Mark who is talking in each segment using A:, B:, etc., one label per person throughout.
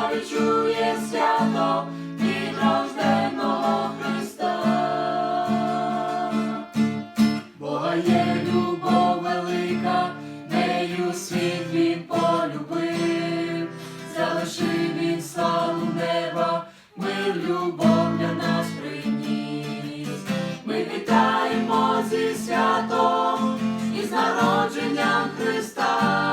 A: душа свято від рожденого Христа. Бога є любов велика, нею світ він полюбив, залишив він славу неба, мир любов для нас приніс. Ми вітаємо зі святом і з народженням Христа.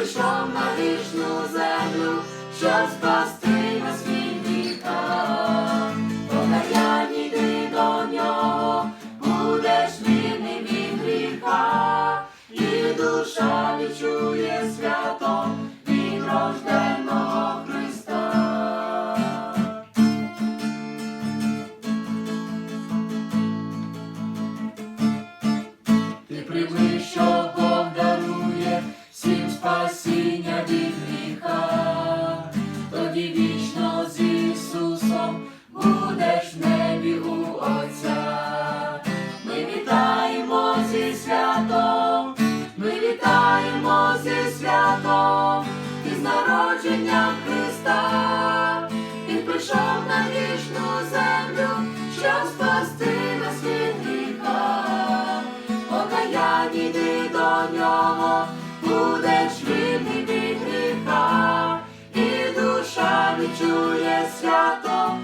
A: Прийшов на вічну землю, щоб спасти нас від гріха. Покаянні йди до нього, будеш вільний від гріха, і душа відчує свято від рожденого Христа. Ти прийми, будеш небі у Отця. Ми вітаємо зі святом, ми вітаємо зі святом, і з народженням Христа. Він прийшов на вічну землю, щоб спасти нас від гріха. Покаянні йди до нього, будеш вільний від гріха, відчує свято.